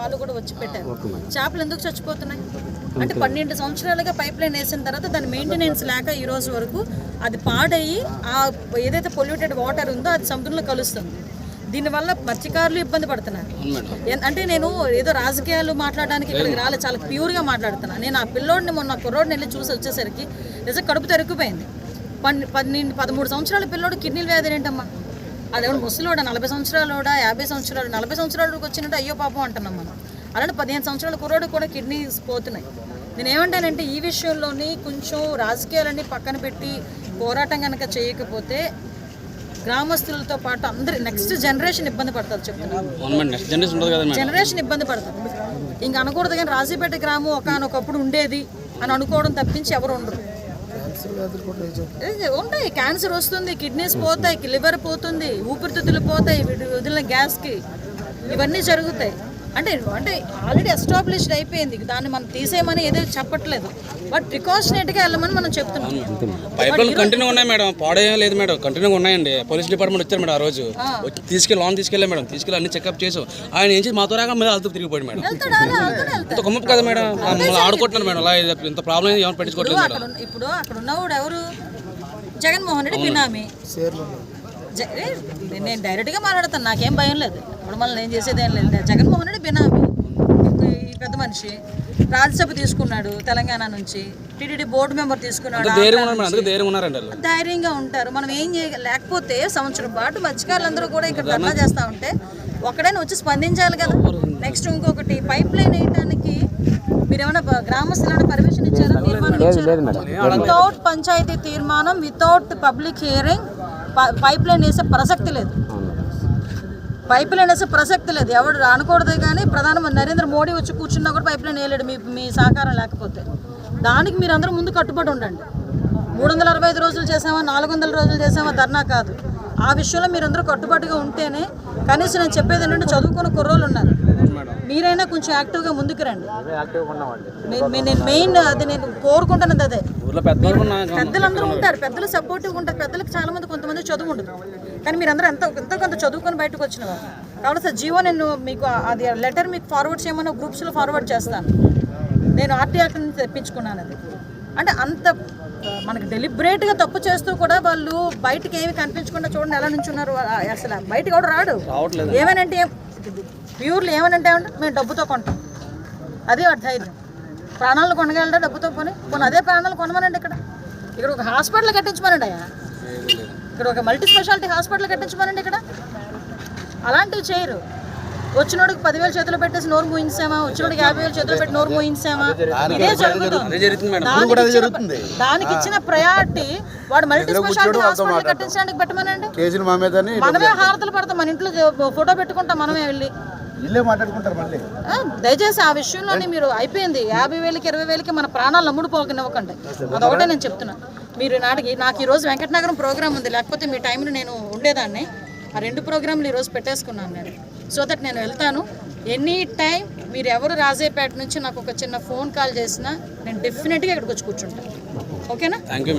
వాళ్ళు కూడా వచ్చి పెట్టారు. చేపలు ఎందుకు చచ్చిపోతున్నాయి? అంటే పన్నెండు సంవత్సరాలుగా పైప్ లైన్ వేసిన తర్వాత దాని మెయింటెనెన్స్ లేక ఈ రోజు వరకు అది పాడయ్యి ఆ ఏదైతే పొల్యూటెడ్ వాటర్ ఉందో అది సముద్రంలో కలుస్తుంది. దీనివల్ల మత్స్యకారులు ఇబ్బంది పడుతున్నారు. అంటే నేను ఏదో రాజకీయాలు మాట్లాడడానికి ఇక్కడికి రాలేదు. చాలా ప్యూర్గా మాట్లాడుతున్నా. నేను ఆ పిల్లోడిని మొన్న కుర్రోడిని వెళ్ళి చూసి వచ్చేసరికి నిజం కడుపు తెరుక్కుపోయింది పన్ పన్నెండు పదమూడు సంవత్సరాల పిల్లోడు కిడ్నీల వ్యాధి ఏంటమ్మా? అదేమో ముసలోడా నలభై సంవత్సరాలోడా యాభై సంవత్సరాలు నలభై సంవత్సరాలకు వచ్చినట్టు అయ్యో పాపం అంటున్నాం మనం. అలాంటి పదిహేను సంవత్సరాల కుర్రోడు కూడా కిడ్నీస్ పోతున్నాయి. నేను ఏమంటానంటే ఈ విషయంలోని కొంచెం రాజకీయాలన్నీ పక్కన పెట్టి పోరాటం కనుక చేయకపోతే గ్రామస్తులతో పాటు అందరి నెక్స్ట్ జనరేషన్ ఇబ్బంది పడుతుంది చెప్తున్నాను జనరేషన్ ఇబ్బంది పడుతుంది ఇంక అనకూడదు కానీ రాజీపేట గ్రామం ఒకనొకప్పుడు ఉండేది అని అనుకోవడం తప్పించి ఎవరు ఉండరు. ఉంటాయి. క్యాన్సర్ వస్తుంది కిడ్నీస్ పోతాయి లివర్ పోతుంది ఊపిరితిత్తులు పోతాయి వీటి వదిలిన గ్యాస్కి. ఇవన్నీ జరుగుతాయి. అంటే అంటే ఆల్రెడీ ఎస్టాబ్లిష్డ్ అయిపోయింది. దాన్ని మనం తీసేయమని ఏదో చెప్పట్లేదు. బట్ ప్రికాషనేట్గా వెళ్ళమని మనం చెప్తున్నాం. పైప్ లైన్ కంటిన్యూ ఉన్నాయి మేడం. పాడేం లేదు మేడం. కంటిన్యూ ఉన్నాయండి. పోలీస్ డిపార్ట్మెంట్ వచ్చారు మేడం ఆ రోజు. తీసుకెళ్ళి లోన్ తీసుకెళ్ళాం మేడం. తీసుకెళ్ళి అన్ని చెకప్ చేసాం. ఆయన ఏం చేసి మాతో రాగా మీద అదుపు తిరిగిపోయాడు మేడం. ఇంత గొప్ప కదా మేడం. మమ్మల్ని ఆడుకుంటున్నారు మేడం. అలా ఇంత ప్రాబ్లం ఏమైనా పట్టించుకోవట్లేదు మేడం. ఇప్పుడు అక్కడ ఉన్నవాడు ఎవరు? జగన్మోహన్ రెడ్డి బినామీ నేను డైరెక్ట్గా మాట్లాడతాను. నాకేం భయం లేదు. ఇప్పుడు మళ్ళీ నేను చేసేది ఏం లేదు. జగన్మోహన్ రెడ్డి బినామీ పెద్ద మనిషి. రాజ్యసభ తీసుకున్నాడు తెలంగాణ నుంచి. టీటీడీ బోర్డు మెంబర్ తీసుకున్నాడు. ధైర్యంగా ఉంటారు. మనం ఏం లేకపోతే సంవత్సరం పాటు మత్స్యకారులందరూ కూడా ఇక్కడ ధర్నా చేస్తూ ఉంటే ఒక్కడైనా వచ్చి స్పందించాలి కదా. నెక్స్ట్ ఇంకొకటి పైప్ లైన్ వేయడానికి మీరు ఏమైనా ప- గ్రామస్తులు ఏమైనా పర్మిషన్ ఇచ్చారా? తీర్మానం ఇచ్చారా? వితౌట్ పంచాయతీ తీర్మానం without public hearing pipe line వేసే ప్రసక్తి లేదు. పైప్ లైన్ వేసే ప్రసక్తి లేదు. ఎవడు అనకూడదు కానీ ప్రధానమంత్రి నరేంద్ర మోడీ వచ్చి కూర్చున్నా కూడా పైప్ లైన్ వేయలేడు మీ మీ సహకారం లేకపోతే. దానికి మీరు అందరూ ముందు కట్టుబడి ఉండండి. మూడు వందల అరవై ఐదు రోజులు చేసామా నాలుగు వందల రోజులు చేసామా ధర్నా కాదు. ఆ విషయంలో మీరందరూ కట్టుబాటుగా ఉంటేనే కనీసం నేను చెప్పేది ఏంటంటే చదువుకున్న కుర్రోళ్ళు ఉన్నారు. మీరైనా కొంచెం యాక్టివ్గా ముందుకు రండి. నేను మెయిన్ అది నేను కోరుకుంటున్నది అదే. పెద్దలందరూ ఉంటారు పెద్దలు సపోర్టివ్ ఉంటారు పెద్దలకు చాలా మంది కొంతమంది చదువు ఉండదు. కానీ మీరందరూ ఎంత ఎంతో కొంత చదువుకొని బయటకు వచ్చిన కాబట్టి సార్ జీవో నేను మీకు ఆ- అది లెటర్ మీకు ఫార్వర్డ్ చేయమని గ్రూప్స్లో ఫార్వర్డ్ చేస్తాను. నేను ఆర్టీ యాక్ట్ నుంచి తెప్పించుకున్నాను అది. అంటే అంత మనకి డెలిబరేట్గా తప్పు చేస్తూ కూడా వాళ్ళు బయటకి ఏమి కనిపించకుండా చూడండి ఎలా నుంచున్నారు అసలు బయటకు కూడా రాడు. రావట్లేదు. ఏమనంటే ప్యూర్లు ఏమనంటే ఏమంటే మేము డబ్బుతో కొంటాం. అది వాడి ధైర్యం ప్రాణాలు కొనగలడా డబ్బుతో కొని? కొన్ని అదే ప్రాణాలు కొనమనండి ఇక్కడ. ఇక్కడ ఒక హాస్పిటల్ కట్టించమనండి అయ్యా. ఇక్కడ ఒక మల్టీ స్పెషాలిటీ హాస్పిటల్ కట్టించమనండి ఇక్కడ. అలాంటివి చేయరు. వచ్చినోడికి పదివేలు చేతులు పెట్టేసి నోరు మూయించామా? వచ్చినోడికి యాభై వేలు చేతులు పెట్టి నోరు మూయించామా? ఇదే జరుగుతుంది. అదే జరుగుతుంది. మేడం. దానికి ఇచ్చిన- దానికి ఇచ్చిన ప్రయారిటీ వాడు మల్టీ స్పెషాలిటీ హాస్పిటల్ కట్టించడానికి పెట్టమనండి? మనమే హారతలు పడతాం. మన ఇంట్లో ఫోటో పెట్టుకుంటాం మనమే వెళ్ళి. దయచేసి ఆ విషయంలోని మీరు అయిపోయింది. యాభై వేలకి ఇరవై వేలకి మన ప్రాణాలు నమ్ముడు పోకనివ్వకండి అదొకటే నేను చెప్తున్నా. మీరు నాటికి నాకు ఈరోజు వెంకటనగరం ప్రోగ్రామ్ ఉంది. లేకపోతే మీ టైంలో నేను ఉండేదాన్ని. ఆ రెండు ప్రోగ్రాంలు ఈరోజు పెట్టేసుకున్నాను నేను. సో దట్ నేను వెళ్తాను. ఎనీ టైం మీరు ఎవరు రాజేపేట నుంచి నాకు ఒక చిన్న ఫోన్ కాల్ చేసినా నేను డెఫినెట్గా ఇక్కడికి వచ్చి కూర్చుంటాను ఓకేనా? Thank you